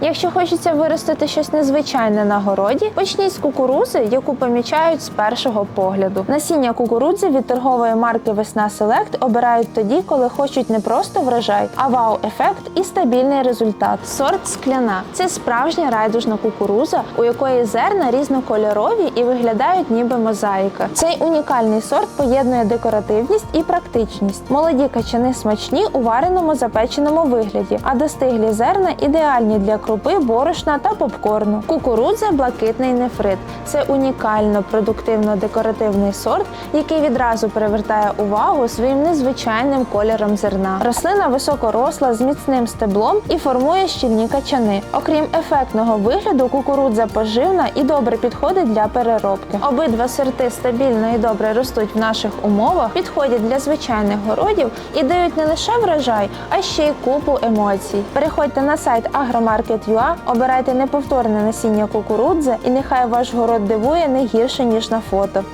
Якщо хочеться виростити щось незвичайне на городі, почніть з кукурузи, яку помічають з першого погляду. Насіння кукурудзи від торгової марки Весна Селект обирають тоді, коли хочуть не просто врожай, а вау-ефект і стабільний результат. Сорт скляна це справжня райдужна кукуруза, у якої зерна різнокольорові і виглядають ніби мозаїка. Цей унікальний сорт поєднує декоративність і практичність. Молоді качани смачні у вареному запеченому вигляді, а достиглі зерна ідеальні для крупи, борошна та попкорну. Кукурудза блакитний нефрит. Це унікально продуктивно-декоративний сорт, який відразу привертає увагу своїм незвичайним кольором зерна. Рослина високоросла з міцним стеблом і формує щільні качани. Окрім ефектного вигляду, кукурудза поживна і добре підходить для переробки. Обидва сорти стабільно і добре ростуть в наших умовах, підходять для звичайних городів і дають не лише врожай, а ще й купу емоцій. Переходьте на сайт agromarket.ua, обирайте неповторне насіння кукурудзи, і нехай ваш город дивує не гірше ніж на фото.